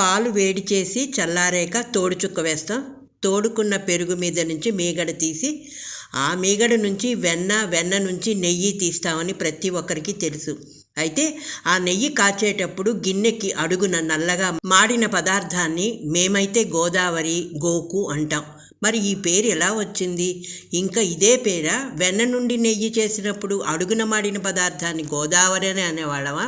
పాలు వేడి చేసి చల్లారాక తోడు చుక్క వేస్తాం. తోడుకున్న పెరుగు మీద నుంచి మీగడ తీసి ఆ మీగడ నుంచి వెన్న వెన్న నుంచి నెయ్యి తీస్తామని ప్రతి ఒక్కరికి తెలుసు. అయితే ఆ నెయ్యి కాచేటప్పుడు గిన్నెకి అడుగున నల్లగా మాడిన పదార్థాన్ని మేమైతే గోదావరి గోకు అంటాం. మరి ఈ పేరు ఎలా వచ్చింది? ఇంకా ఇదే పేరా? వెన్న నుండి నెయ్యి చేసినప్పుడు అడుగున మాడిన పదార్థాన్ని గోదావరి అని అనేవాళ్ళమా?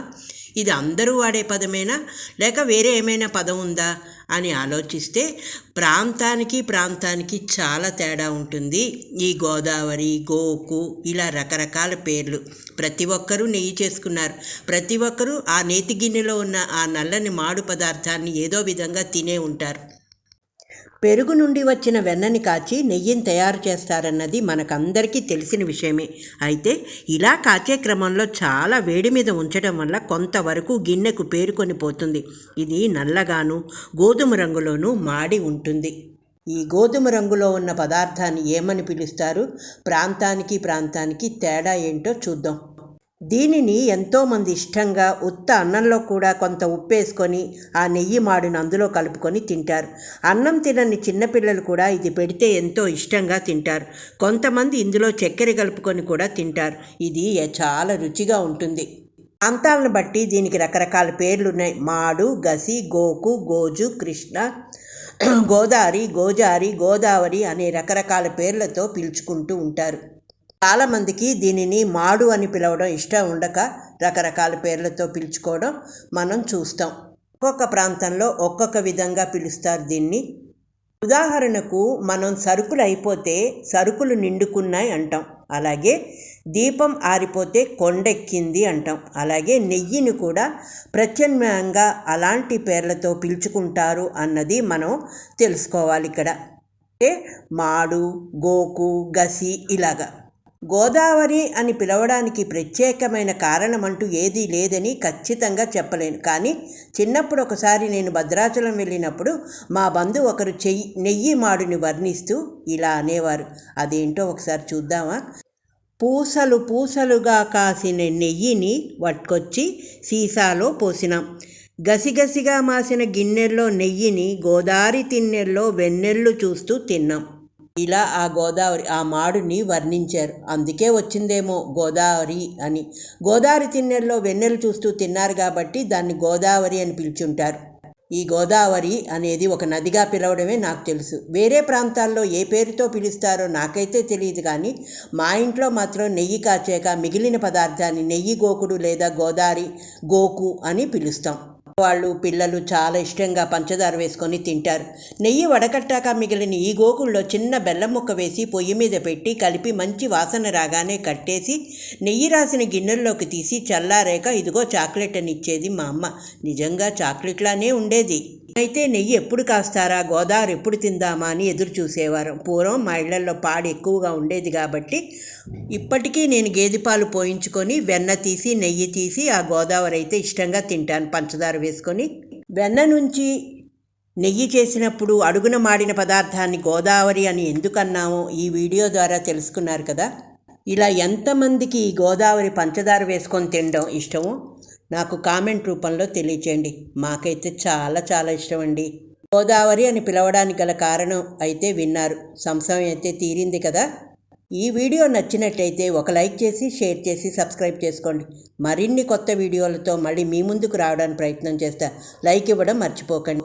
ఇది అందరూ వాడే పదమేనా? లేక వేరే ఏమైనా పదం ఉందా? అని ఆలోచిస్తే ప్రాంతానికి ప్రాంతానికి చాలా తేడా ఉంటుంది. ఈ గోదావరి గోకు ఇలా రకరకాల పేర్లు. ప్రతి ఒక్కరూ నెయ్యి చేసుకున్నారు. ప్రతి ఒక్కరూ ఆ నేతి గిన్నెలో ఉన్న ఆ నల్లని మాడు పదార్థాన్ని ఏదో విధంగా తినే ఉంటారు. పెరుగు నుండి వచ్చిన వెన్నని కాచి నెయ్యిని తయారు చేస్తారన్నది మనకందరికీ తెలిసిన విషయమే. అయితే ఇలా కాచే క్రమంలో చాలా వేడి మీద ఉంచడం వల్ల కొంతవరకు గిన్నెకు పేరుకొని పోతుంది. ఇది నల్లగాను గోధుమ రంగులోనూ మాడి ఉంటుంది. ఈ గోధుమ రంగులో ఉన్న పదార్థాన్ని ఏమని పిలుస్తారు? ప్రాంతానికి ప్రాంతానికి తేడా ఏంటో చూద్దాం. దీనిని ఎంతోమంది ఇష్టంగా ఉత్త అన్నంలో కూడా కొంత ఉప్పేసుకొని ఆ నెయ్యి మాడును అందులో కలుపుకొని తింటారు. అన్నం తినని చిన్నపిల్లలు కూడా ఇది పెడితే ఎంతో ఇష్టంగా తింటారు. కొంతమంది ఇందులో చక్కెర కలుపుకొని కూడా తింటారు. ఇది చాలా రుచిగా ఉంటుంది. ప్రాంతాలను బట్టి దీనికి రకరకాల పేర్లు ఉన్నాయి మాడు గసి గోకు గోజు కృష్ణ గోదావరి గోజారి గోదావరి అనే రకరకాల పేర్లతో పిలుచుకుంటూ ఉంటారు. చాలామందికి దీనిని మాడు అని పిలవడం ఇష్టం ఉండక రకరకాల పేర్లతో పిలుచుకోవడం మనం చూస్తాం. ఒక్కొక్క ప్రాంతంలో ఒక్కొక్క విధంగా పిలుస్తారు దీన్ని. ఉదాహరణకు మనం సరుకులు అయిపోతే సరుకులు నిండుకున్నాయి అంటాం. అలాగే దీపం ఆరిపోతే కొండెక్కింది అంటాం. అలాగే నెయ్యిని కూడా ప్రత్యామ్నాయంగా అలాంటి పేర్లతో పిలుచుకుంటారు అన్నది మనం తెలుసుకోవాలి ఇక్కడ. అంటే మాడు గోకు గసి ఇలాగా. గోదావరి అని పిలవడానికి ప్రత్యేకమైన కారణమంటూ ఏదీ లేదని ఖచ్చితంగా చెప్పలేను. కానీ చిన్నప్పుడు ఒకసారి నేను భద్రాచలం వెళ్ళినప్పుడు మా బంధు ఒకరు చెయ్యి నెయ్యి మాడుని వర్ణిస్తూ ఇలా అనేవారు. అదేంటో ఒకసారి చూద్దామా? పూసలు పూసలుగా కాసిన నెయ్యిని పట్టుకొచ్చి సీసాలో పోసినాం. గసిగసిగా మాసిన గిన్నెల్లో నెయ్యిని గోదావరి తిన్నెల్లో వెన్నెళ్ళు చూస్తూ తిన్నాం. ఇలా ఆ గోదావరి ఆ మాడుని వర్ణించారు. అందుకే వచ్చిందేమో గోదావరి అని. గోదావరి తిన్నెల్లో వెన్నెలు చూస్తూ తిన్నారు కాబట్టి దాన్ని గోదావరి అని పిలుచుంటారు. ఈ గోదావరి అనేది ఒక నదిగా పిలవడమే నాకు తెలుసు. వేరే ప్రాంతాల్లో ఏ పేరుతో పిలుస్తారో నాకైతే తెలియదు కానీ మా ఇంట్లో మాత్రం నెయ్యి కాచాక మిగిలిన పదార్థాన్ని నెయ్యి గోకుడు లేదా గోదావరి గోకు అని పిలుస్తాం. వాళ్ళు పిల్లలు చాలా ఇష్టంగా పంచదార వేసుకొని తింటారు. నెయ్యి వడకట్టాక మిగిలిన ఈ గోకుల్లో చిన్న బెల్లం ముక్క వేసి పొయ్యి మీద పెట్టి కలిపి మంచి వాసన రాగానే కట్టేసి నెయ్యి రాసిన గిన్నెల్లోకి తీసి చల్లారాక ఇదిగో చాక్లెట్ అని ఇచ్చేది మా అమ్మ. నిజంగా చాక్లెట్లానే ఉండేది. అయితే నెయ్యి ఎప్పుడు కాస్తారా? గోదావరి ఎప్పుడు తిందామా అని ఎదురు చూసేవారు పూర్వం మా ఇళ్ళలో పాడు ఎక్కువగా ఉండేది కాబట్టి ఇప్పటికీ నేను గేదె పాలు పోయించుకొని వెన్న తీసి నెయ్యి తీసి ఆ గోదావరి అయితే ఇష్టంగా తింటాను. పంచదార వేసుకొని వెన్న నుంచి నెయ్యి చేసినప్పుడు అడుగున మాడిన పదార్థాన్ని గోదావరి అని ఎందుకన్నామో ఈ వీడియో ద్వారా తెలుసుకున్నారు కదా. ఇలా ఎంతమందికి ఈ గోదావరి పంచదార వేసుకొని తినడం ఇష్టమో నాకు కామెంట్ రూపంలో తెలియచేయండి. మాకైతే చాలా చాలా ఇష్టం అండి గోదావరి అని పిలవడానికి గల కారణం అయితే విన్నారు. సంశయం అయితే తీరింది కదా? ఈ వీడియో నచ్చినట్టయితే ఒక లైక్ చేసి షేర్ చేసి సబ్స్క్రైబ్ చేసుకోండి. మరిన్ని కొత్త వీడియోలతో మళ్ళీ మీ ముందుకు రావడానికి ప్రయత్నం చేస్తా. లైక్ ఇవ్వడం మర్చిపోకండి.